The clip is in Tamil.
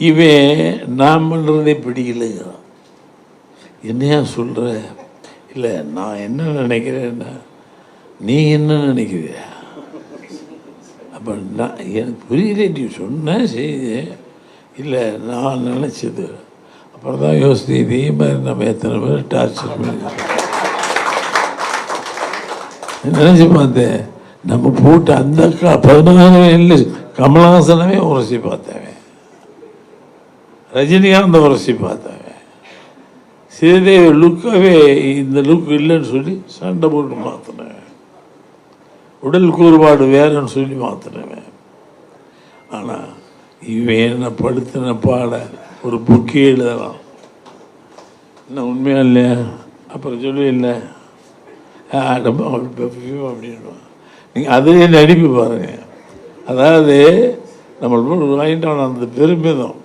இவன் நான் பண்ணுறதே பிடிக்கலைங்கிறான் என்னையா சொல்கிற இல்லை நான் என்ன நினைக்கிறேன்னா நீ என்ன நினைக்கிறியா? அப்போ நான் எனக்கு புரியல நீ சொன்ன செய்து இல்லை நான் நினச்சது. அப்புறம் தான் யோசித்து இதே மாதிரி நம்ம எத்தனை பேர் டார்ச்சர் பண்ணி நினச்சி பார்த்தேன் நம்ம போட்டு அந்த பதினாறு இல்லை கமலஹாசனவே உரசி பார்த்தவன் ரஜினிகாந்த் உரசி பார்த்தாங்க. ஸ்ரீதேவி லுக்காகவே இந்த லுக் இல்லைன்னு சொல்லி சண்டை போட்டு மாற்றினவன் உடல் கூறுபாடு வேறுன்னு சொல்லி மாற்றினவன் ஆனால் இவன் என்ன படுத்தின பாட ஒரு புக்கே எழுதலாம். என்ன உண்மையா இல்லையா? அப்புறம் சொல்லி இல்லை அப்படின்வான் நீங்கள் அதிலே நடிப்பு பாருங்கள் அதாவது நம்ம வாங்கிட்டோம் அந்த பெருமிதம்.